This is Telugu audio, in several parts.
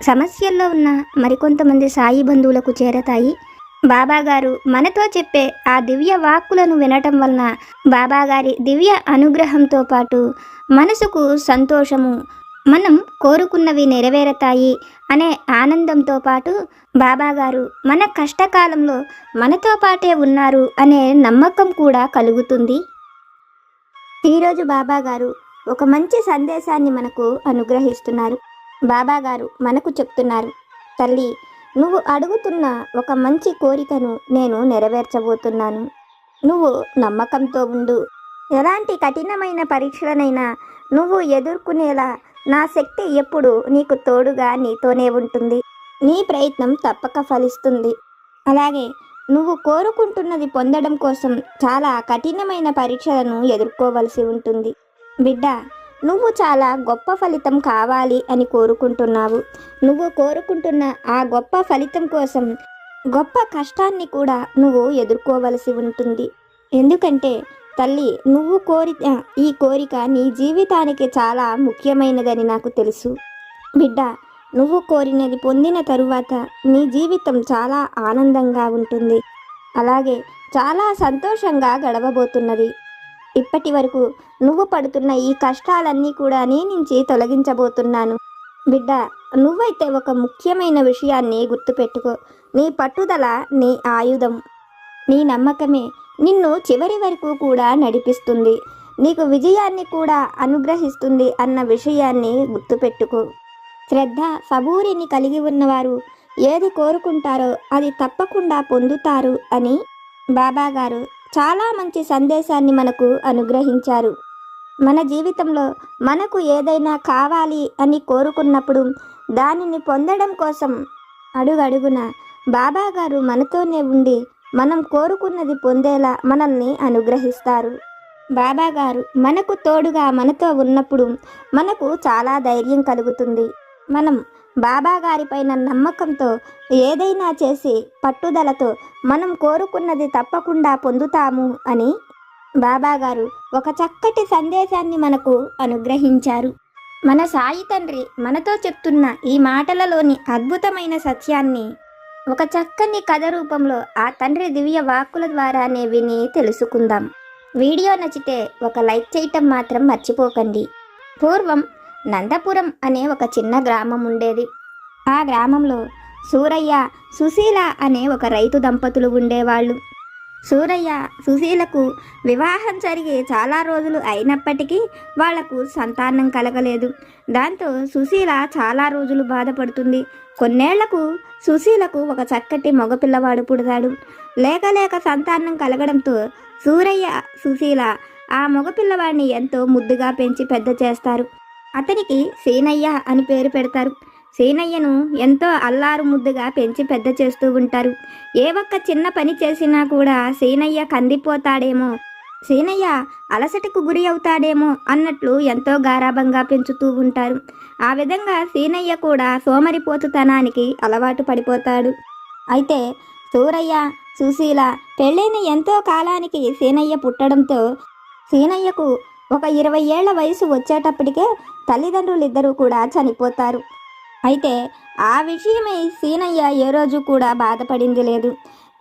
సమస్యల్లో ఉన్న మరికొంతమంది సాయి బంధువులకు చేరతాయి. బాబాగారు మనతో చెప్పే ఆ దివ్య వాక్కులను వినటం వలన బాబాగారి దివ్య అనుగ్రహంతో పాటు మనసుకు సంతోషము మనం కోరుకున్నవి నెరవేరతాయి అనే ఆనందంతో పాటు బాబాగారు మన కష్టకాలంలో మనతో పాటే ఉన్నారు అనే నమ్మకం కూడా కలుగుతుంది. ఈరోజు బాబాగారు ఒక మంచి సందేశాన్ని మనకు అనుగ్రహిస్తున్నారు. బాబాగారు మనకు చెప్తున్నారు. తల్లి నువ్వు అడుగుతున్న ఒక మంచి కోరికను నేను నెరవేర్చబోతున్నాను. నువ్వు నమ్మకంతో ఉండు. ఎలాంటి కఠినమైన పరీక్షలనైనా నువ్వు ఎదుర్కొనేలా నా శక్తి ఎప్పుడు నీకు తోడుగా నీతోనే ఉంటుంది. నీ ప్రయత్నం తప్పక ఫలిస్తుంది. అలాగే నువ్వు కోరుకుంటున్నది పొందడం కోసం చాలా కఠినమైన పరీక్షలను ఎదుర్కోవలసి ఉంటుంది. బిడ్డ నువ్వు చాలా గొప్ప ఫలితం కావాలి అని కోరుకుంటున్నావు. నువ్వు కోరుకుంటున్న ఆ గొప్ప ఫలితం కోసం గొప్ప కష్టాన్ని కూడా నువ్వు ఎదుర్కోవలసి ఉంటుంది. ఎందుకంటే తల్లి నువ్వు కోరిన ఈ కోరిక నీ జీవితానికి చాలా ముఖ్యమైనదని నాకు తెలుసు. బిడ్డ నువ్వు కోరినది పొందిన తరువాత నీ జీవితం చాలా ఆనందంగా ఉంటుంది. అలాగే చాలా సంతోషంగా గడవబోతున్నది. ఇప్పటి వరకు నువ్వు పడుతున్న ఈ కష్టాలన్నీ కూడా నీ నుంచి తొలగించబోతున్నాను. బిడ్డ నువ్వైతే ఒక ముఖ్యమైన విషయాన్ని గుర్తుపెట్టుకో. నీ పట్టుదల నీ ఆయుధం నీ నమ్మకమే నిన్ను చివరి వరకు కూడా నడిపిస్తుంది. నీకు విజయాన్ని కూడా అనుగ్రహిస్తుంది అన్న విషయాన్ని గుర్తుపెట్టుకో. శ్రద్ధ సబూరిని కలిగి ఉన్నవారు ఏది కోరుకుంటారో అది తప్పకుండా పొందుతారు అని బాబాగారు చాలా మంచి సందేశాన్ని మనకు అనుగ్రహించారు. మన జీవితంలో మనకు ఏదైనా కావాలి అని కోరుకున్నప్పుడు దానిని పొందడం కోసం అడుగడుగున బాబాగారు మనతోనే ఉండి మనం కోరుకున్నది పొందేలా మనల్ని అనుగ్రహిస్తారు. బాబాగారు మనకు తోడుగా మనతో ఉన్నప్పుడు మనకు చాలా ధైర్యం కలుగుతుంది. మనం బాబాగారిపైన నమ్మకంతో ఏదైనా చేసి పట్టుదలతో మనం కోరుకున్నది తప్పకుండా పొందుతాము అని బాబాగారు ఒక చక్కటి సందేశాన్ని మనకు అనుగ్రహించారు. మన సాయి తండ్రి మనతో చెప్తున్న ఈ మాటలలోని అద్భుతమైన సత్యాన్ని ఒక చక్కని కథ రూపంలో ఆ తండ్రి దివ్య వాక్కుల ద్వారానే విని తెలుసుకుందాం. వీడియో నచ్చితే ఒక లైక్ చేయటం మాత్రం మర్చిపోకండి. పూర్వం నందపురం అనే ఒక చిన్న గ్రామం ఉండేది. ఆ గ్రామంలో సూరయ్య సుశీల అనే ఒక రైతు దంపతులు ఉండేవాళ్ళు. సూరయ్య సుశీలకు వివాహం జరిగి చాలా రోజులు అయినప్పటికీ వాళ్ళకు సంతానం కలగలేదు. దాంతో సుశీల చాలా రోజులు బాధపడుతుంది. కొన్నేళ్ళకు సుశీలకు ఒక చక్కటి మగపిల్లవాడు పుడతాడు. లేక లేక సంతానం కలగడంతో సూరయ్య సుశీల ఆ మగపిల్లవాడిని ఎంతో ముద్దుగా పెంచి పెద్ద చేస్తారు. అతనికి సీనయ్య అని పేరు పెడతారు. సీనయ్యను ఎంతో అల్లారు ముద్దుగా పెంచి పెద్ద చేస్తూ ఉంటారు. ఏ ఒక్క చిన్న పని చేసినా కూడా సీనయ్య కందిపోతాడేమో సీనయ్య అలసటకు గురి అవుతాడేమో అన్నట్లు ఎంతో గారాభంగా పెంచుతూ ఉంటారు. ఆ విధంగా సీనయ్య కూడా సోమరిపోతుతనానికి అలవాటు పడిపోతాడు. అయితే సూరయ్య సుశీల పెళ్ళైన ఎంతో కాలానికి సీనయ్య పుట్టడంతో సీనయ్యకు ఒక ఇరవై ఏళ్ళ వయసు వచ్చేటప్పటికే తల్లిదండ్రులిద్దరూ కూడా చనిపోతారు. అయితే ఆ విషయమై సీనయ్య ఏ రోజు కూడా బాధపడింది లేదు.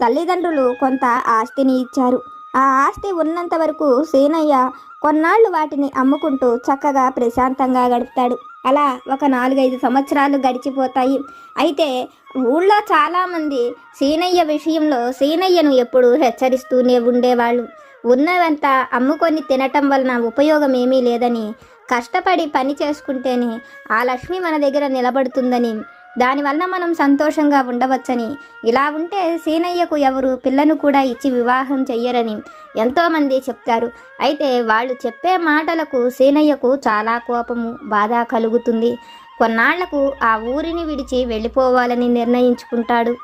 తల్లిదండ్రులు కొంత ఆస్తిని ఇచ్చారు. ఆ ఆస్తి ఉన్నంత వరకు సీనయ్య కొన్నాళ్ళు వాటిని అమ్ముకుంటూ చక్కగా ప్రశాంతంగా గడుపుతాడు. అలా ఒక నాలుగైదు సంవత్సరాలు గడిచిపోతాయి. అయితే ఊళ్ళో చాలామంది సీనయ్య విషయంలో సీనయ్యను ఎప్పుడూ హెచ్చరిస్తూనే ఉండేవాళ్ళు. ఉన్నదంతా అమ్ముకొని తినటం వలన ఉపయోగం ఏమీ లేదని కష్టపడి పని చేసుకుంటేనే ఆ లక్ష్మి మన దగ్గర నిలబడుతుందని దానివల్ల మనం సంతోషంగా ఉండవచ్చని. ఇలా ఉంటే సీనయ్యకు ఎవరు పిల్లను కూడా ఇచ్చి వివాహం చెయ్యరని ఎంతోమంది చెప్తారు. అయితే వాళ్ళు చెప్పే మాటలకు సీనయ్యకు చాలా కోపము బాధ కలుగుతుంది. కొన్నాళ్ళకు ఆ ఊరిని విడిచి వెళ్ళిపోవాలని నిర్ణయించుకుంటాడు.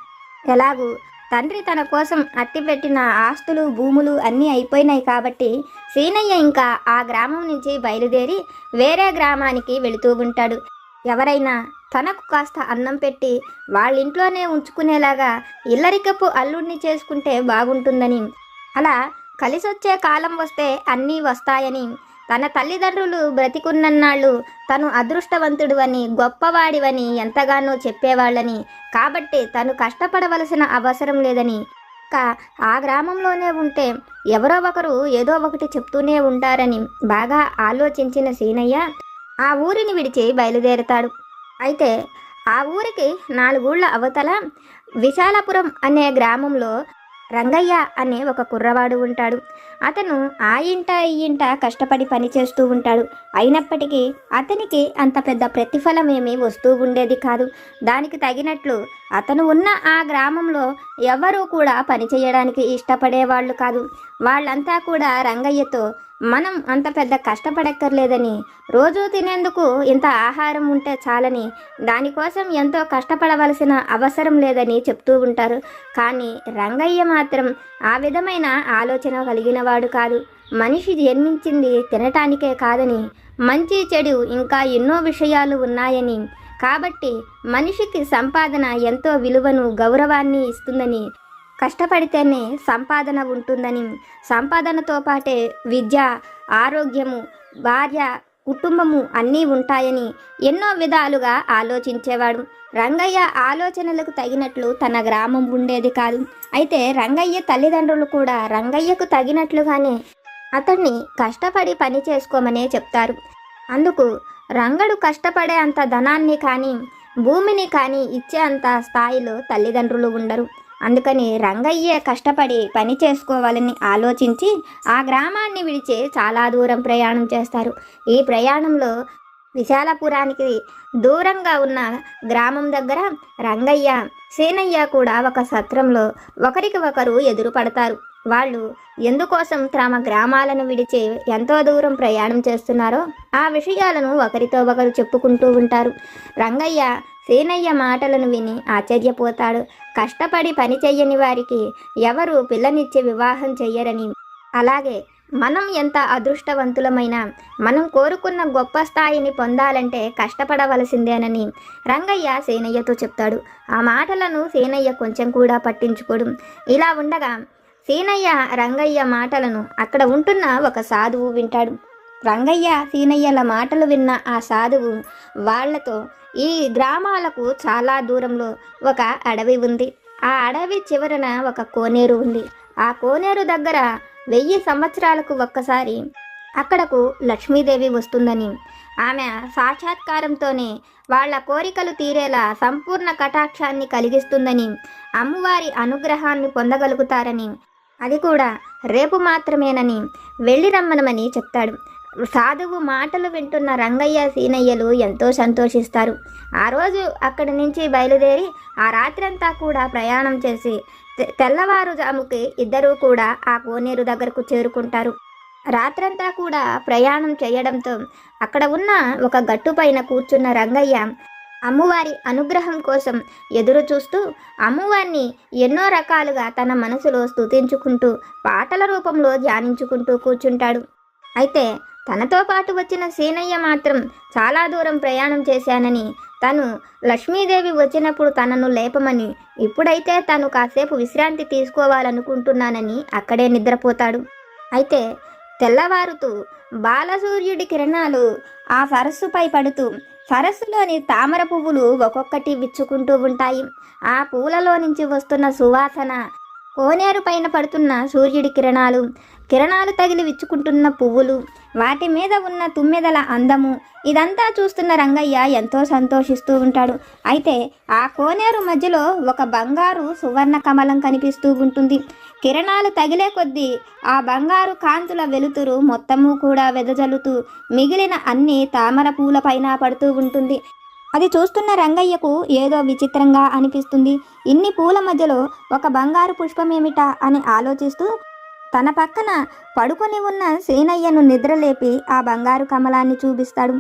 ఎలాగూ తండ్రి తన కోసం అత్తిపెట్టిన ఆస్తులు భూములు అన్నీ అయిపోయినాయి కాబట్టి సీనయ్య ఇంకా ఆ గ్రామం నుంచి బయలుదేరి వేరే గ్రామానికి వెళుతూ ఉంటాడు. ఎవరైనా తనకు కాస్త అన్నం పెట్టి వాళ్ళింట్లోనే ఉంచుకునేలాగా ఇల్లరికపు అల్లుడిని చేసుకుంటే బాగుంటుందని. అలా కలిసొచ్చే కాలం వస్తే అన్నీ వస్తాయని తన తల్లిదండ్రులు బ్రతికున్నన్నాళ్ళు తను అదృష్టవంతుడు అని గొప్పవాడివని ఎంతగానో చెప్పేవాళ్ళని. కాబట్టి తను కష్టపడవలసిన అవసరం లేదని. కా ఆ గ్రామంలోనే ఉంటే ఎవరో ఒకరు ఏదో ఒకటి చెప్తూనే ఉంటారని బాగా ఆలోచించిన సీనయ్య ఆ ఊరిని విడిచి బయలుదేరుతాడు. అయితే ఆ ఊరికి నాలుగూళ్ళ అవతల విశాలపురం అనే గ్రామంలో రంగయ్య అనే ఒక కుర్రవాడు ఉంటాడు. అతను ఆ ఇంట ఈ ఇంట కష్టపడి పనిచేస్తూ ఉంటాడు. అయినప్పటికీ అతనికి అంత పెద్ద ప్రతిఫలం ఏమీ వస్తూ ఉండేది కాదు. దానికి తగినట్లు అతను ఉన్న ఆ గ్రామంలో ఎవరూ కూడా పని చేయడానికి ఇష్టపడేవాళ్ళు కాదు. వాళ్ళంతా కూడా రంగయ్యతో మనం అంత పెద్ద కష్టపడక్కర్లేదని రోజూ తినేందుకు ఇంత ఆహారం ఉంటే చాలని దానికోసం ఎంతో కష్టపడవలసిన అవసరం లేదని చెప్తూ ఉంటారు. కానీ రంగయ్య మాత్రం ఆ విధమైన ఆలోచన కలిగినవాడు కాదు. మనిషి జన్మించింది తినటానికే కాదని మంచి చెడు ఇంకా ఎన్నో విషయాలు ఉన్నాయని కాబట్టి మనిషికి సంపాదన ఎంతో విలువను గౌరవాన్ని ఇస్తుందని కష్టపడితేనే సంపాదన ఉంటుందని సంపాదనతో పాటే విద్య ఆరోగ్యము భార్య కుటుంబము అన్నీ ఉంటాయని ఎన్నో విధాలుగా ఆలోచించేవాడు. రంగయ్య ఆలోచనలకు తగినట్లు తన గ్రామం ఉండేది కాదు. అయితే రంగయ్య తల్లిదండ్రులు కూడా రంగయ్యకు తగినట్లుగానే అతన్ని కష్టపడి పని చేసుకోమనే చెప్తారు. అందుకు రంగడు కష్టపడే అంత ధనాన్ని కానీ భూమిని కానీ ఇచ్చే అంత స్థాయిలో తల్లిదండ్రులు ఉండరు. అందుకని రంగయ్య కష్టపడి పని చేసుకోవాలని ఆలోచించి ఆ గ్రామాన్ని విడిచి చాలా దూరం ప్రయాణం చేస్తారు. ఈ ప్రయాణంలో విశాలపురానికి దూరంగా ఉన్న గ్రామం దగ్గర రంగయ్య సేనయ్య కూడా ఒక సత్రంలో ఒకరికి ఒకరు ఎదురు పడతారు వాళ్ళు ఎందుకోసం తమ గ్రామాలను విడిచి ఎంతో దూరం ప్రయాణం చేస్తున్నారో ఆ విషయాలను ఒకరితో ఒకరు చెప్పుకుంటూ ఉంటారు. రంగయ్య సీనయ్య మాటలను విని ఆశ్చర్యపోతాడు. కష్టపడి పని చెయ్యని వారికి ఎవరు పిల్లనిచ్చి వివాహం చెయ్యరని. అలాగే మనం ఎంత అదృష్టవంతులమైనా మనం కోరుకున్న గొప్ప స్థాయిని పొందాలంటే కష్టపడవలసిందేనని రంగయ్య సేనయ్యతో చెప్తాడు. ఆ మాటలను సేనయ్య కొంచెం కూడా పట్టించుకోడు. ఇలా ఉండగా సీనయ్య రంగయ్య మాటలను అక్కడ ఉంటున్న ఒక సాధువు వింటాడు. రంగయ్య సీనయ్యల మాటలు విన్న ఆ సాధువు వాళ్ళతో ఈ గ్రామాలకు చాలా దూరంలో ఒక అడవి ఉంది. ఆ అడవి చివరన ఒక కోనేరు ఉంది. ఆ కోనేరు దగ్గర వెయ్యి సంవత్సరాలకు ఒక్కసారి అక్కడకు లక్ష్మీదేవి వస్తుందని. ఆమె సాక్షాత్కారంతోనే వాళ్ళ కోరికలు తీరేలా సంపూర్ణ కటాక్షాన్ని కలిగిస్తుందని అమ్మవారి అనుగ్రహాన్ని పొందగలుగుతారని అది కూడా రేపు మాత్రమేనని వెళ్ళి రమ్మనమని చెప్తాడు. సాధువు మాటలు వింటున్న రంగయ్య సీనయ్యలు ఎంతో సంతోషిస్తారు. ఆ రోజు అక్కడి నుంచి బయలుదేరి ఆ రాత్రంతా కూడా ప్రయాణం చేసి తె- తెల్లవారుజాముకి ఇద్దరూ కూడా ఆ కోనేరు దగ్గరకు చేరుకుంటారు. రాత్రంతా కూడా ప్రయాణం చేయడంతో అక్కడ ఉన్న ఒక గట్టు పైన కూర్చున్న రంగయ్య అమ్మవారి అనుగ్రహం కోసం ఎదురు చూస్తూ అమ్మవారిని ఎన్నో రకాలుగా తన మనసులో స్తుతించుకుంటూ పాటల రూపంలో ధ్యానించుకుంటూ కూర్చుంటాడు. అయితే తనతో పాటు వచ్చిన సీనయ్య మాత్రం చాలా దూరం ప్రయాణం చేశానని తను లక్ష్మీదేవి వచ్చినప్పుడు తనను లేపమని ఇప్పుడైతే తను కాసేపు విశ్రాంతి తీసుకోవాలనుకుంటున్నానని అక్కడే నిద్రపోతాడు. అయితే తెల్లవారుతూ బాలసూర్యుడి కిరణాలు ఆ సరస్సుపై పడుతూ సరస్సులోని తామర పువ్వులు ఒక్కొక్కటి విచ్చుకుంటూ ఉంటాయి. ఆ పూలలో నుంచి వస్తున్న సువాసన కోనేరు పైన పడుతున్న సూర్యుడి కిరణాలు కిరణాలు తగిలి విచ్చుకుంటున్న పువ్వులు వాటి మీద ఉన్న తుమ్మెదల అందము. ఇదంతా చూస్తున్న రంగయ్య ఎంతో సంతోషిస్తూ ఉంటాడు. అయితే ఆ కోనేరు మధ్యలో ఒక బంగారు సువర్ణ కమలం కనిపిస్తూ ఉంటుంది. కిరణాలు తగిలే కొద్దీ ఆ బంగారు కాంతుల వెలుతురు మొత్తము కూడా వెదజల్లుతూ మిగిలిన అన్ని తామర పూల పైన పడుతూ ఉంటుంది. అది చూస్తున్న రంగయ్యకు ఏదో విచిత్రంగా అనిపిస్తుంది. ఇన్ని పూల మధ్యలో ఒక బంగారు పుష్పమేమిటా అని ఆలోచిస్తూ తన పక్కన పడుకొని ఉన్న సీనయ్యను నిద్రలేపి ఆ బంగారు కమలాన్ని చూపిస్తాడు.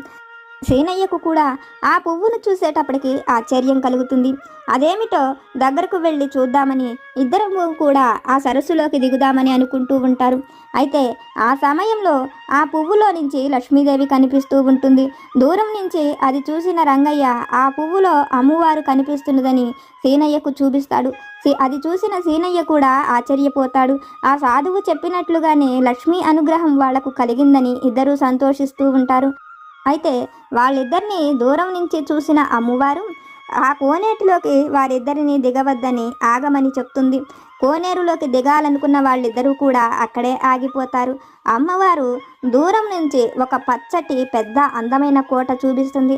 సీనయ్యకు కూడా ఆ పువ్వును చూసేటప్పటికి ఆశ్చర్యం కలుగుతుంది. అదేమిటో దగ్గరకు వెళ్ళి చూద్దామని ఇద్దరు కూడా ఆ సరస్సులోకి దిగుదామని అనుకుంటూ ఉంటారు. అయితే ఆ సమయంలో ఆ పువ్వులో నుంచి లక్ష్మీదేవి కనిపిస్తూ ఉంటుంది. దూరం నుంచి అది చూసిన రంగయ్య ఆ పువ్వులో అమ్మవారు కనిపిస్తున్నదని సీనయ్యకు చూపిస్తాడు. అది చూసిన సీనయ్య కూడా ఆశ్చర్యపోతాడు. ఆ సాధువు చెప్పినట్లుగానే లక్ష్మీ అనుగ్రహం వాళ్ళకు కలిగిందని ఇద్దరూ సంతోషిస్తూ ఉంటారు. అయితే వాళ్ళిద్దరిని దూరం నుంచి చూసిన అమ్మవారు ఆ కోనేటిలోకి వారిద్దరిని దిగవద్దని ఆగమని చెప్తుంది. కోనేరులోకి దిగాలనుకున్న వాళ్ళిద్దరూ కూడా అక్కడే ఆగిపోతారు. అమ్మవారు దూరం నుంచి ఒక పచ్చటి పెద్ద అందమైన కోట చూపిస్తుంది.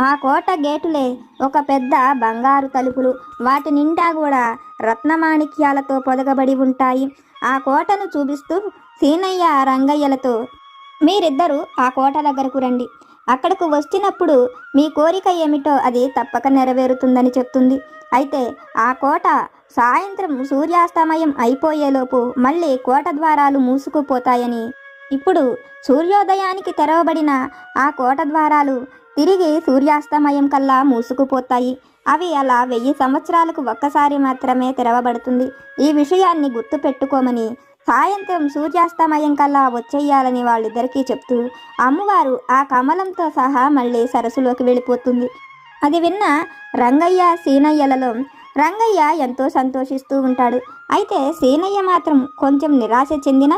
ఆ కోట గేటులే ఒక పెద్ద బంగారు తలుపులు. వాటి నిండా కూడా రత్నమాణిక్యాలతో పొదగబడి ఉంటాయి. ఆ కోటను చూపిస్తూ సీనయ్య రంగయ్యలతో మీరిద్దరూ ఆ కోట దగ్గరకు రండి. అక్కడకు వచ్చినప్పుడు మీ కోరిక ఏమిటో అది తప్పక నెరవేరుతుందని చెప్తుంది. అయితే ఆ కోట సాయంత్రం సూర్యాస్తమయం అయిపోయేలోపు మళ్ళీ కోట ద్వారాలు మూసుకుపోతాయని ఇప్పుడు సూర్యోదయానికి తెరవబడిన ఆ కోట ద్వారాలు తిరిగి సూర్యాస్తమయం కల్లా మూసుకుపోతాయి. అవి అలా వెయ్యి సంవత్సరాలకు ఒక్కసారి మాత్రమే తెరవబడుతుంది. ఈ విషయాన్ని గుర్తుపెట్టుకోమని సాయంత్రం సూర్యాస్తమయం కల్లా వచ్చేయాలని వాళ్ళిద్దరికీ చెప్తూ అమ్మవారు ఆ కమలంతో సహా మళ్ళీ సరస్సులోకి వెళ్ళిపోతుంది. అది విన్న రంగయ్య సీనయ్యలలో రంగయ్య ఎంతో సంతోషిస్తూ ఉంటాడు. అయితే సీనయ్య మాత్రం కొంచెం నిరాశ చెందిన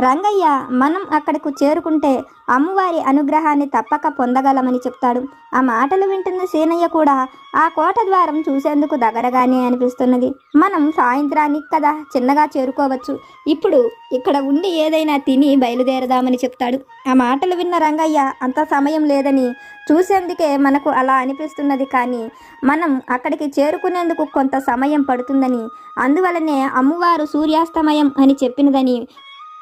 రంగయ్య మనం అక్కడకు చేరుకుంటే అమ్మవారి అనుగ్రహాన్ని తప్పక పొందగలమని చెప్తాడు. ఆ మాటలు వింటున్న సీనయ్య కూడా ఆ కోట ద్వారం చూసేందుకు దగ్గరగానే అనిపిస్తున్నది. మనం సాయంత్రానికి కదా చిన్నగా చేరుకోవచ్చు. ఇప్పుడు ఇక్కడ ఉండి ఏదైనా తిని బయలుదేరదామని చెప్తాడు. ఆ మాటలు విన్న రంగయ్య అంత సమయం లేదని చూసేందుకే మనకు అలా అనిపిస్తున్నది కానీ మనం అక్కడికి చేరుకునేందుకు కొంత సమయం పడుతుందని అందువలనే అమ్మవారు సూర్యాస్తమయం అని చెప్పినదని.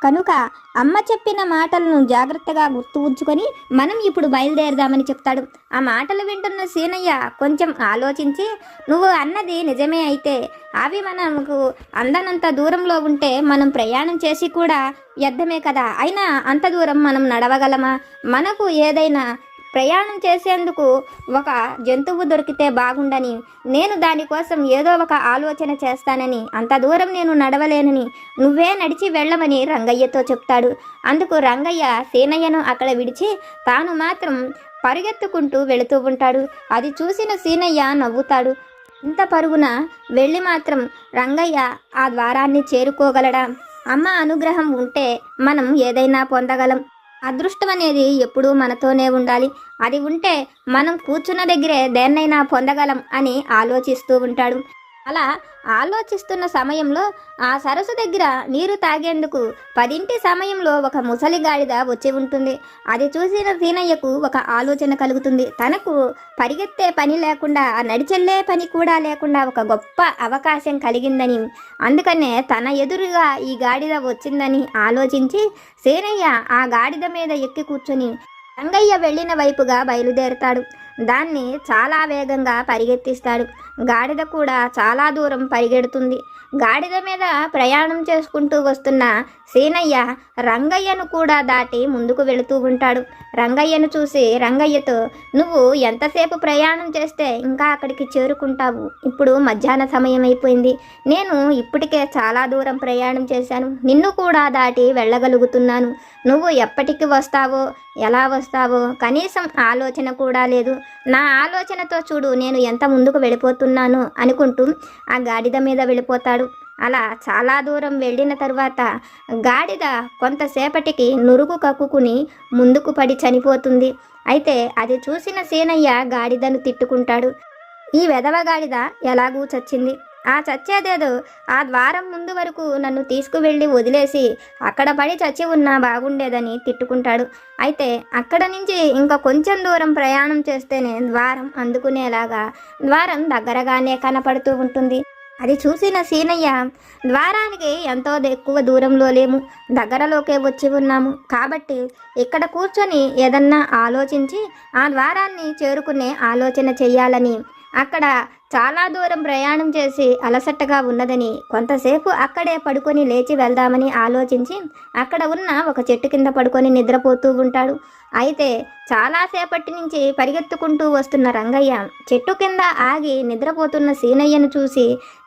కనుక అమ్మ చెప్పిన మాటలను జాగ్రత్తగా గుర్తు ఉంచుకొని మనం ఇప్పుడు బయలుదేరదామని చెప్తాడు. ఆ మాటలు వింటున్న సీనయ్య కొంచెం ఆలోచించి నువ్వు అన్నది నిజమే అయితే అవి మనకు అందనంత దూరంలో ఉంటే మనం ప్రయాణం చేసి కూడా వ్యర్థమే కదా. అయినా అంత దూరం మనం నడవగలమా? మనకు ఏదైనా ప్రయాణం చేసేందుకు ఒక జంతువు దొరికితే బాగుండని నేను దానికోసం ఏదో ఒక ఆలోచన చేస్తానని అంత దూరం నేను నడవలేనని నువ్వే నడిచి వెళ్ళమని రంగయ్యతో చెప్తాడు. అందుకు రంగయ్య సీనయ్యను అక్కడ విడిచి తాను మాత్రం పరిగెత్తుకుంటూ వెళుతూ ఉంటాడు. అది చూసిన సీనయ్య నవ్వుతాడు. ఇంత పరుగున వెళ్ళి మాత్రం రంగయ్య ఆ ద్వారాన్ని చేరుకోగలడా? అమ్మ అనుగ్రహం ఉంటే మనం ఏదైనా పొందగలం. అదృష్టం అనేది ఎప్పుడూ మనతోనే ఉండాలి. అది ఉంటే మనం కూర్చున్న దగ్గరే దేన్నైనా పొందగలం అని ఆలోచిస్తూ ఉంటాడు. అలా ఆలోచిస్తున్న సమయంలో ఆ సరస్సు దగ్గర నీరు తాగేందుకు పదింటి సమయంలో ఒక ముసలి గాడిద వచ్చి ఉంటుంది. అది చూసిన సీనయ్యకు ఒక ఆలోచన కలుగుతుంది. తనకు పరిగెత్తే పని లేకుండా నడిచెల్లే పని కూడా లేకుండా ఒక గొప్ప అవకాశం కలిగిందని అందుకనే తన ఎదురుగా ఈ గాడిద వచ్చిందని ఆలోచించి సీనయ్య ఆ గాడిద మీద ఎక్కి కూర్చొని రంగయ్య వెళ్ళిన వైపుగా బయలుదేరుతాడు. దాన్ని చాలా వేగంగా పరిగెత్తిస్తాడు. గాడిద కూడా చాలా దూరం పరిగెడుతుంది. గాడిద మీద ప్రయాణం చేసుకుంటూ వస్తున్న సీనయ్య రంగయ్యను కూడా దాటి ముందుకు వెళుతూ ఉంటాడు. రంగయ్యను చూసి రంగయ్యతో నువ్వు ఎంతసేపు ప్రయాణం చేస్తే ఇంకా అక్కడికి చేరుకుంటావు? ఇప్పుడు మధ్యాహ్న సమయం అయిపోయింది. నేను ఇప్పటికే చాలా దూరం ప్రయాణం చేశాను. నిన్ను కూడా దాటి వెళ్ళగలుగుతున్నాను. నువ్వు ఎప్పటికి వస్తావో ఎలా వస్తావో కనీసం ఆలోచన కూడా లేదు. నా ఆలోచనతో చూడు నేను ఎంత ముందుకు వెళ్ళిపోతున్నాను అనుకుంటూ ఆ గాడిద మీద వెళ్ళిపోతాడు. అలా చాలా దూరం వెళ్ళిన తరువాత గాడిద కొంతసేపటికి నురుగు కక్కుకుని ముందుకు పడి చనిపోతుంది. అయితే అది చూసిన సీనయ్య గాడిదను తిట్టుకుంటాడు. ఈ వెధవ గాడిద ఎలాగూ చచ్చింది. ఆ చచ్చేదేదో ఆ ద్వారం ముందు వరకు నన్ను తీసుకువెళ్ళి వదిలేసి అక్కడ పడి చచ్చి ఉన్నా బాగుండేదని తిట్టుకుంటాడు. అయితే అక్కడ నుంచి ఇంకా కొంచెం దూరం ప్రయాణం చేస్తేనే ద్వారం అందుకునేలాగా ద్వారం దగ్గరగానే కనపడుతూ ఉంటుంది. అది చూసిన సీనయ్య ద్వారానికి ఎంతో ఎక్కువ దూరంలో లేము దగ్గరలోకే వచ్చి ఉన్నాము. కాబట్టి ఇక్కడ కూర్చొని ఏదన్నా ఆలోచించి ఆ ద్వారాన్ని చేరుకునే ఆలోచన చేయాలని అక్కడ చాలా దూరం ప్రయాణం చేసి అలసట్టగా ఉన్నదని కొంతసేపు అక్కడే పడుకొని లేచి వెళ్దామని ఆలోచించి అక్కడ ఉన్న ఒక చెట్టు కింద పడుకొని నిద్రపోతూ ఉంటాడు. అయితే చాలాసేపటి నుంచి పరిగెత్తుకుంటూ వస్తున్న రంగయ్య చెట్టు కింద ఆగి నిద్రపోతున్న సీనయ్యను చూసి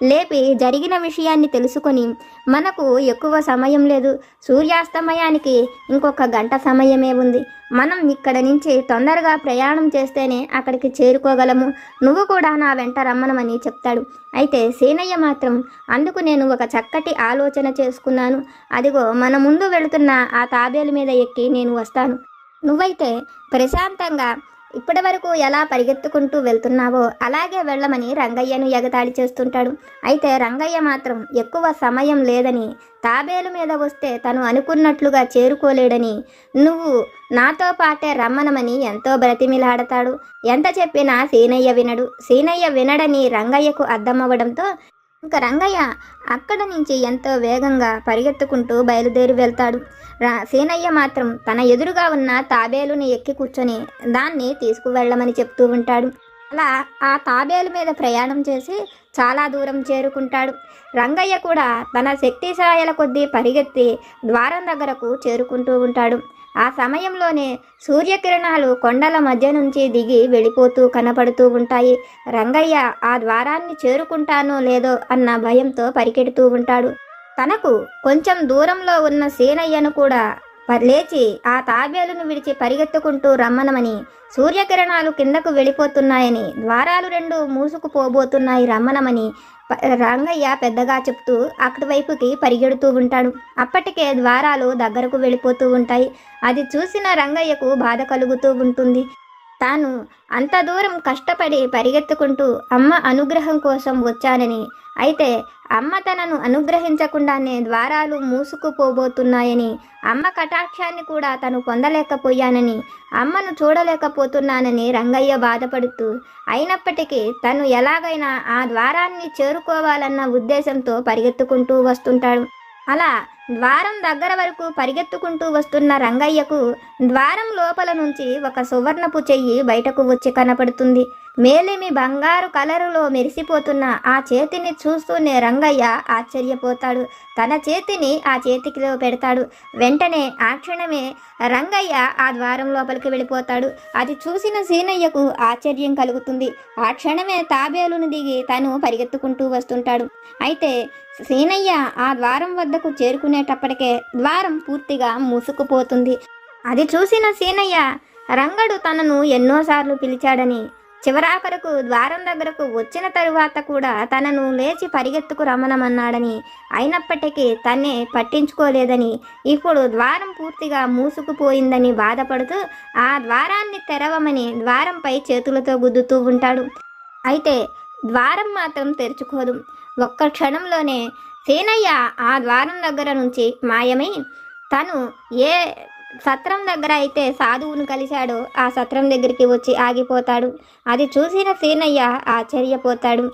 లేపి జరిగిన విషయాన్ని తెలుసుకొని మనకు ఎక్కువ సమయం లేదు. సూర్యాస్తమయానికి ఇంకొక గంట సమయమే ఉంది. మనం ఇక్కడ నుంచి తొందరగా ప్రయాణం చేస్తేనే అక్కడికి చేరుకోగలము. నువ్వు కూడా నా వెంట రమ్మనమని చెప్తాడు. అయితే సీనయ్య మాత్రం అందుకు నేను ఒక చక్కటి ఆలోచన చేసుకున్నాను. అదిగో మన ముందు వెళుతున్న ఆ తాబేలు మీద ఎక్కి నేను వస్తాను. నువ్వైతే ప్రశాంతంగా ఇప్పటి వరకు ఎలా పరిగెత్తుకుంటూ వెళ్తున్నావో అలాగే వెళ్ళమని రంగయ్యను ఎగతాళి చేస్తుంటాడు. అయితే రంగయ్య మాత్రం ఎక్కువ సమయం లేదని తాబేలు మీద వస్తే తను అనుకున్నట్లుగా చేరుకోలేడని నువ్వు నాతో పాటే రమ్మనమని ఎంతో బ్రతిమిలాడతాడు. ఎంత చెప్పినా సీనయ్య వినడు. సీనయ్య వినడని రంగయ్యకు అర్థమవ్వడంతో ఇంకా రంగయ్య అక్కడ నుంచి ఎంతో వేగంగా పరిగెత్తుకుంటూ బయలుదేరి వెళ్తాడు. రా సీనయ్య మాత్రం తన ఎదురుగా ఉన్న తాబేలుని ఎక్కి కూర్చొని దాన్ని తీసుకువెళ్ళమని చెప్తూ ఉంటాడు. అలా ఆ తాబేలు మీద ప్రయాణం చేసి చాలా దూరం చేరుకుంటాడు. రంగయ్య కూడా తన శక్తి సాయల కొద్దీ పరిగెత్తి ద్వారం దగ్గరకు చేరుకుంటూ ఉంటాడు. ఆ సమయంలోనే సూర్యకిరణాలు కొండల మధ్య నుంచి దిగి వెళ్ళిపోతూ కనపడుతూ ఉంటాయి. రంగయ్య ఆ ద్వారాన్ని చేరుకుంటానో లేదో అన్న భయంతో పరిగెడుతూ ఉంటాడు. తనకు కొంచెం దూరంలో ఉన్న సీనయ్యను కూడా లేచి ఆ తాబేలును విడిచి పరిగెత్తుకుంటూ రమ్మనమని సూర్యకిరణాలు కిందకు వెళ్ళిపోతున్నాయని ద్వారాలు రెండు మూసుకుపోబోతున్నాయి రమ్మనమని రంగయ్య పెద్దగా చెప్తూ అక్కడి వైపుకి పరిగెడుతూ ఉంటాడు. అప్పటికే ద్వారాలు దగ్గరకు వెళ్ళిపోతూ ఉంటాయి. అది చూసిన రంగయ్యకు బాధ కలుగుతూ ఉంటుంది. తాను అంత దూరం కష్టపడి పరిగెత్తుకుంటూ అమ్మ అనుగ్రహం కోసం వచ్చానని అయితే అమ్మ తనను అనుగ్రహించకుండానే ద్వారాలు మూసుకుపోబోతున్నాయని అమ్మ కటాక్షాన్ని కూడా తను పొందలేకపోయానని అమ్మను చూడలేకపోతున్నానని రంగయ్య బాధపడుతూ అయినప్పటికీ తను ఎలాగైనా ఆ ద్వారాన్ని చేరుకోవాలన్న ఉద్దేశంతో పరిగెత్తుకుంటూ వస్తుంటాడు. అలా ద్వారం దగ్గర వరకు పరిగెత్తుకుంటూ వస్తున్న రంగయ్యకు ద్వారం లోపల నుంచి ఒక సువర్ణపు చెయ్యి బయటకు వచ్చి కనపడుతుంది. మేలిమి బంగారు కలరులో మెరిసిపోతున్న ఆ చేతిని చూస్తూనే రంగయ్య ఆశ్చర్యపోతాడు. తన చేతిని ఆ చేతికిలో పెడతాడు. వెంటనే ఆ క్షణమే రంగయ్య ఆ ద్వారం లోపలికి వెళ్ళిపోతాడు. అది చూసిన సీనయ్యకు ఆశ్చర్యం కలుగుతుంది. ఆ క్షణమే తాబేలును దిగి తను పరిగెత్తుకుంటూ వస్తుంటాడు. అయితే సీనయ్య ఆ ద్వారం వద్దకు చేరుకునేటప్పటికే ద్వారం పూర్తిగా మూసుకుపోతుంది. అది చూసిన సీనయ్య రంగడు తనను ఎన్నోసార్లు పిలిచాడని చివరాఖరకు ద్వారం దగ్గరకు వచ్చిన తరువాత కూడా తనను లేచి పరిగెత్తుకు రమ్మనమన్నాడని అయినప్పటికీ తన్నే పట్టించుకోలేదని ఇప్పుడు ద్వారం పూర్తిగా మూసుకుపోయిందని బాధపడుతూ ఆ ద్వారాన్ని తెరవమని ద్వారంపై చేతులతో గుద్దుతూ ఉంటాడు. అయితే ద్వారం మాత్రం తెరుచుకోదు. ఒక్క క్షణంలోనే సేనయ్య ఆ ద్వారం దగ్గర నుంచి మాయమై తను ఏ సత్రం దగ్గర అయితే సాధువును కలిశాడో ఆ సత్రం దగ్గరికి వచ్చి ఆగిపోతాడు. అది చూసిన సీనయ్య ఆశ్చర్యపోతాడు.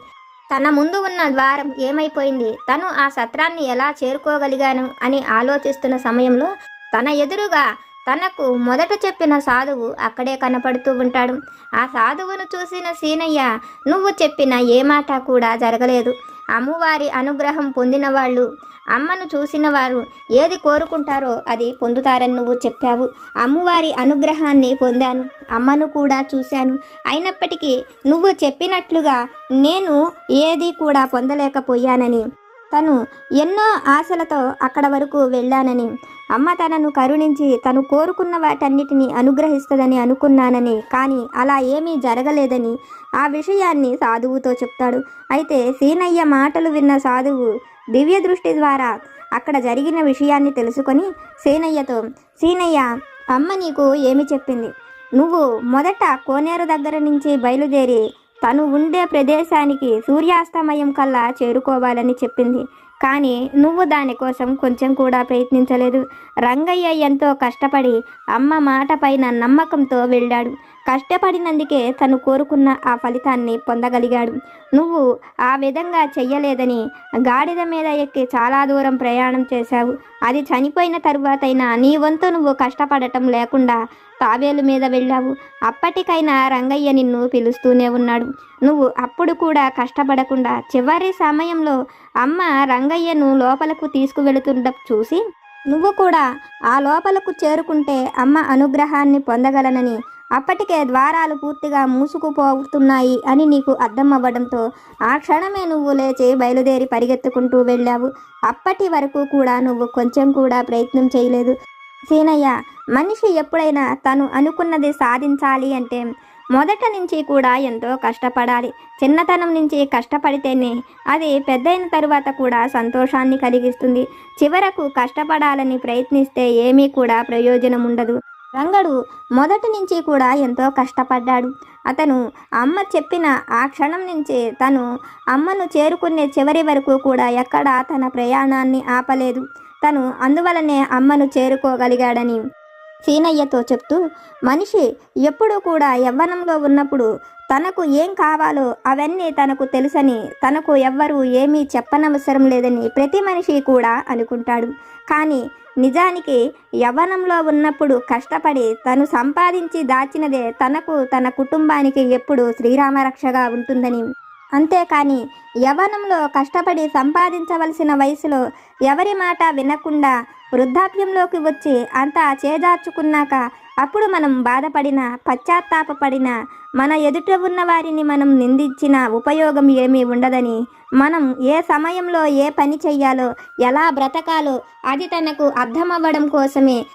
తన ముందు ఉన్న ద్వారం ఏమైపోయింది? తను ఆ సత్రాన్ని ఎలా చేరుకోగలిగాను? అని ఆలోచిస్తున్న సమయంలో తన ఎదురుగా తనకు మొదట చెప్పిన సాధువు అక్కడే కనపడుతూ ఉంటాడు. ఆ సాధువును చూసిన సీనయ్య నువ్వు చెప్పిన ఏ మాట కూడా జరగలేదు. అమ్మవారి అనుగ్రహం పొందిన వాళ్ళు అమ్మను చూసిన వారు ఏది కోరుకుంటారో అది పొందుతారని నువ్వు చెప్పావు. అమ్మవారి అనుగ్రహాన్ని పొందాను అమ్మను కూడా చూశాను. అయినప్పటికీ నువ్వు చెప్పినట్లుగా నేను ఏది కూడా పొందలేకపోయానని తను ఎన్నో ఆశలతో అక్కడ వరకు వెళ్ళానని అమ్మ తనను కరుణించి తను కోరుకున్న వాటన్నిటిని అనుగ్రహిస్తుందని అనుకున్నానని కానీ అలా ఏమీ జరగలేదని ఆ విషయాన్ని సాధువుతో చెప్తాడు. అయితే సీనయ్య మాటలు విన్న సాధువు దివ్య దృష్టి ద్వారా అక్కడ జరిగిన విషయాన్ని తెలుసుకొని సీనయ్యతో సీనయ్య అమ్మ నీకు ఏమి చెప్పింది? నువ్వు మొదట కోనేరు దగ్గర నుంచి బయలుదేరి తను ఉండే ప్రదేశానికి సూర్యాస్తమయం కల్లా చేరుకోవాలని చెప్పింది. కానీ నువ్వు దానికోసం కొంచెం కూడా ప్రయత్నించలేదు. రంగయ్య ఎంతో కష్టపడి అమ్మ మాట పైన నమ్మకంతో వెళ్ళాడు. కష్టపడినందుకే తను కోరుకున్న ఆ ఫలితాన్ని పొందగలిగాడు. నువ్వు ఆ విధంగా చెయ్యలేదని గాడిద మీద ఎక్కి చాలా దూరం ప్రయాణం చేశావు. అది చనిపోయిన తరువాతైనా నీ వంతు నువ్వు కష్టపడటం లేకుండా తాబేలు మీద వెళ్ళావు. అప్పటికైనా రంగయ్య నిన్ను పిలుస్తూనే ఉన్నాడు. నువ్వు అప్పుడు కూడా కష్టపడకుండా చివరి సమయంలో అమ్మ రంగయ్యను లోపలకు తీసుకువెళుతుండ చూసి నువ్వు కూడా ఆ లోపలకు చేరుకుంటే అమ్మ అనుగ్రహాన్ని పొందగలనని అప్పటికే ద్వారాలు పూర్తిగా మూసుకుపోతున్నాయి అని నీకు అర్థం అవ్వడంతో ఆ క్షణమే నువ్వు లేచి బయలుదేరి పరిగెత్తుకుంటూ వెళ్ళావు. అప్పటి వరకు కూడా నువ్వు కొంచెం కూడా ప్రయత్నం చేయలేదు. సీనయ్య మనిషి ఎప్పుడైనా తను అనుకున్నది సాధించాలి అంటే మొదట నుంచి కూడా ఎంతో కష్టపడాలి. చిన్నతనం నుంచి కష్టపడితేనే అది పెద్దయిన తరువాత కూడా సంతోషాన్ని కలిగిస్తుంది. చివరకు కష్టపడాలని ప్రయత్నిస్తే ఏమీ కూడా ప్రయోజనం ఉండదు రంగడు మొదటి నుంచి కూడా ఎంతో కష్టపడ్డాడు. అతను అమ్మ చెప్పిన ఆ క్షణం నుంచి తను అమ్మను చేరుకునే చివరి వరకు కూడా ఎక్కడా తన ప్రయాణాన్ని ఆపలేదు. తను అందువలనే అమ్మను చేరుకోగలిగాడని సీనయ్యతో చెప్తూ మనిషి ఎప్పుడూ కూడా యవ్వనంలో ఉన్నప్పుడు తనకు ఏం కావాలో అవన్నీ తనకు తెలుసని తనకు ఎవ్వరూ ఏమీ చెప్పనవసరం లేదని ప్రతి మనిషి కూడా అనుకుంటాడు. కానీ నిజానికి యవ్వనంలో ఉన్నప్పుడు కష్టపడి తను సంపాదించి దాచినదే తనకు తన కుటుంబానికి ఎప్పుడు శ్రీరామరక్షగా ఉంటుందని. అంతేకాని యవ్వనంలో కష్టపడి సంపాదించవలసిన వయసులో ఎవరి మాట వినకుండా వృద్ధాప్యంలోకి వచ్చి అంతా చేజార్చుకున్నాక అప్పుడు మనం బాధపడిన పశ్చాత్తాపపడిన మన ఎదుట ఉన్న వారిని మనం నిందించిన ఉపయోగం ఏమీ ఉండదని మనం ఏ సమయంలో ఏ పని చెయ్యాలో ఎలా బ్రతకాలో అది తనకు అర్థమవ్వడం కోసమే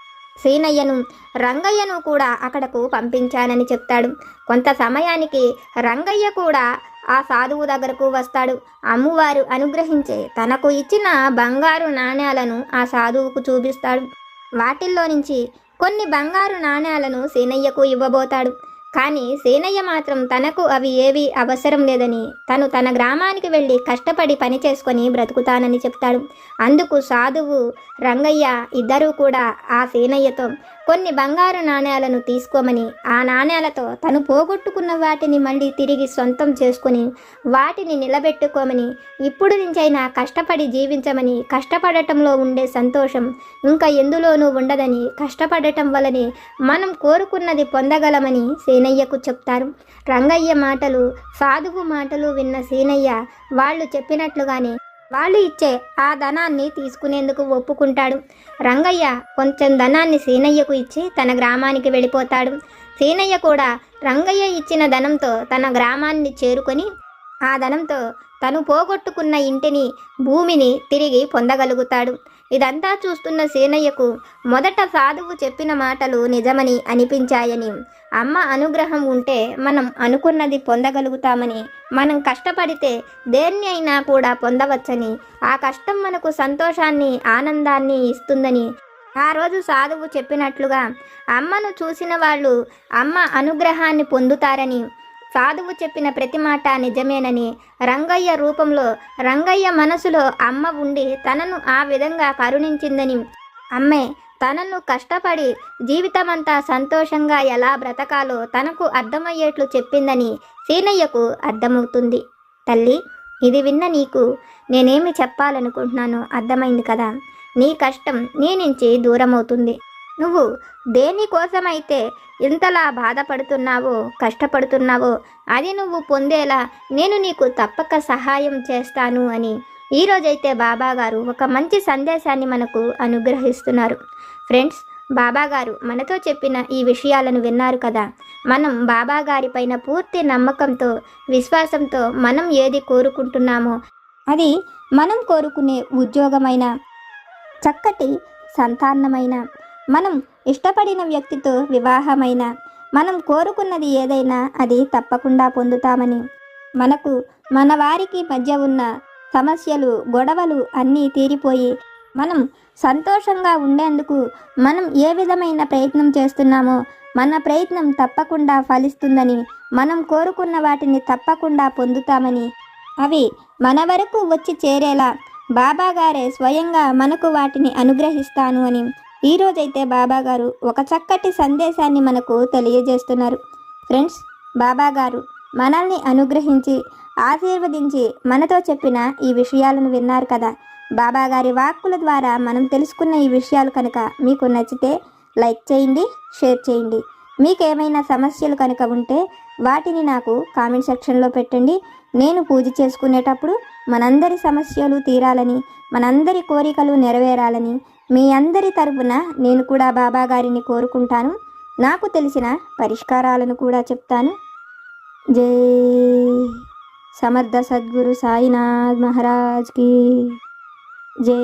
సీనయ్యను రంగయ్యను కూడా అక్కడకు పంపించానని చెప్తాడు. కొంత సమయానికి రంగయ్య కూడా ఆ సాధువు దగ్గరకు వస్తాడు. అమ్మువారు అనుగ్రహించే తనకు ఇచ్చిన బంగారు నాణ్యాలను ఆ సాధువుకు చూపిస్తాడు. వాటిల్లో నుంచి కొన్ని బంగారు నాణ్యాలను సీనయ్యకు ఇవ్వబోతాడు. కానీ సీనయ్య మాత్రం తనకు అవి ఏవి అవసరం లేదని తను తన గ్రామానికి వెళ్ళి కష్టపడి పని చేసుకొని బ్రతుకుతానని చెప్తాడు. అందుకు సాధువు రంగయ్య ఇద్దరూ కూడా ఆ సీనయ్యతో కొన్ని బంగారు నాణ్యాలను తీసుకోమని ఆ నాణ్యాలతో తను పోగొట్టుకున్న వాటిని మళ్ళీ తిరిగి సొంతం చేసుకుని వాటిని నిలబెట్టుకోమని ఇప్పుడు నుంచైనా కష్టపడి జీవించమని కష్టపడటంలో ఉండే సంతోషం ఇంకా ఎందులోనూ ఉండదని కష్టపడటం వలనే మనం కోరుకున్నది పొందగలమని సీనయ్యకు చెప్తారు. రంగయ్య మాటలు సాధువు మాటలు విన్న సీనయ్య వాళ్ళు చెప్పినట్లుగానే వాళ్ళు ఇచ్చే ఆ ధనాన్ని తీసుకునేందుకు ఒప్పుకుంటాడు. రంగయ్య కొంచెం ధనాన్ని సీనయ్యకు ఇచ్చి తన గ్రామానికి వెళ్ళిపోతాడు. సీనయ్య కూడా రంగయ్య ఇచ్చిన ధనంతో తన గ్రామాన్ని చేరుకొని ఆ ధనంతో తను పోగొట్టుకున్న ఇంటిని భూమిని తిరిగి పొందగలుగుతాడు. ఇదంతా చూస్తున్న సీనయ్యకు మొదట సాధువు చెప్పిన మాటలు నిజమని అనిపించాయని. అమ్మ అనుగ్రహం ఉంటే మనం అనుకున్నది పొందగలుగుతామని. మనం కష్టపడితే దేన్ని అయినా కూడా పొందవచ్చని. ఆ కష్టం మనకు సంతోషాన్ని ఆనందాన్ని ఇస్తుందని. ఆ రోజు సాధువు చెప్పినట్లుగా అమ్మను చూసిన వాళ్ళు అమ్మ అనుగ్రహాన్ని పొందుతారని. సాధువు చెప్పిన ప్రతి మాట నిజమేనని రంగయ్య రూపంలో రంగయ్య మనసులో అమ్మ ఉండి తనను ఆ విధంగా కరుణించిందని. అమ్మే తనను కష్టపడి జీవితమంతా సంతోషంగా ఎలా బ్రతకాలో తనకు అర్థమయ్యేట్లు చెప్పిందని సీనయ్యకు అర్థమవుతుంది. తల్లి ఇది విన్న నీకు నేనేమి చెప్పాలనుకుంటున్నానో అర్థమైంది కదా. నీ కష్టం నీ నుంచి దూరమవుతుంది. నువ్వు దేనికోసమైతే ఇంతలా బాధపడుతున్నావో కష్టపడుతున్నావో అది నువ్వు పొందేలా నేను నీకు తప్పక సహాయం చేస్తాను అని ఈరోజైతే బాబాగారు ఒక మంచి సందేశాన్ని మనకు అనుగ్రహిస్తున్నారు. ఫ్రెండ్స్ బాబాగారు మనతో చెప్పిన ఈ విషయాలను విన్నారు కదా. మనం బాబాగారి పైన పూర్తి నమ్మకంతో విశ్వాసంతో మనం ఏది కోరుకుంటున్నామో అది మనం కోరుకునే ఉద్యోగమైన చక్కటి సంతానమైన మనం ఇష్టపడిన వ్యక్తితో వివాహమైన మనం కోరుకున్నది ఏదైనా అది తప్పకుండా పొందుతామని. మనకు మన వారికి మధ్య ఉన్న సమస్యలు గొడవలు అన్నీ తీరిపోయి మనం సంతోషంగా ఉండేందుకు మనం ఏ విధమైన ప్రయత్నం చేస్తున్నామో మన ప్రయత్నం తప్పకుండా ఫలిస్తుందని మనం కోరుకున్న వాటిని తప్పకుండా పొందుతామని అవి మన వరకు వచ్చి చేరేలా బాబాగారే స్వయంగా మనకు వాటిని అనుగ్రహిస్తాను అని ఈరోజైతే బాబాగారు ఒక చక్కటి సందేశాన్ని మనకు తెలియజేస్తున్నారు. ఫ్రెండ్స్ బాబాగారు మనల్ని అనుగ్రహించి ఆశీర్వదించి మనతో చెప్పిన ఈ విషయాలను విన్నారు కదా. బాబాగారి వాక్కుల ద్వారా మనం తెలుసుకున్న ఈ విషయాలు కనుక మీకు నచ్చితే లైక్ చేయండి షేర్ చేయండి. మీకేమైనా సమస్యలు కనుక ఉంటే వాటిని నాకు కామెంట్ సెక్షన్లో పెట్టండి. నేను పూజ చేసుకునేటప్పుడు మనందరి సమస్యలు తీరాలని మనందరి కోరికలు నెరవేరాలని మీ అందరి తరపున నేను కూడా బాబా గారిని కోరుకుంటాను. నాకు తెలిసిన పరిష్కారాలను కూడా చెప్తాను. జై సమర్థ సద్గురు సాయినాథ్ మహారాజ్కి జై.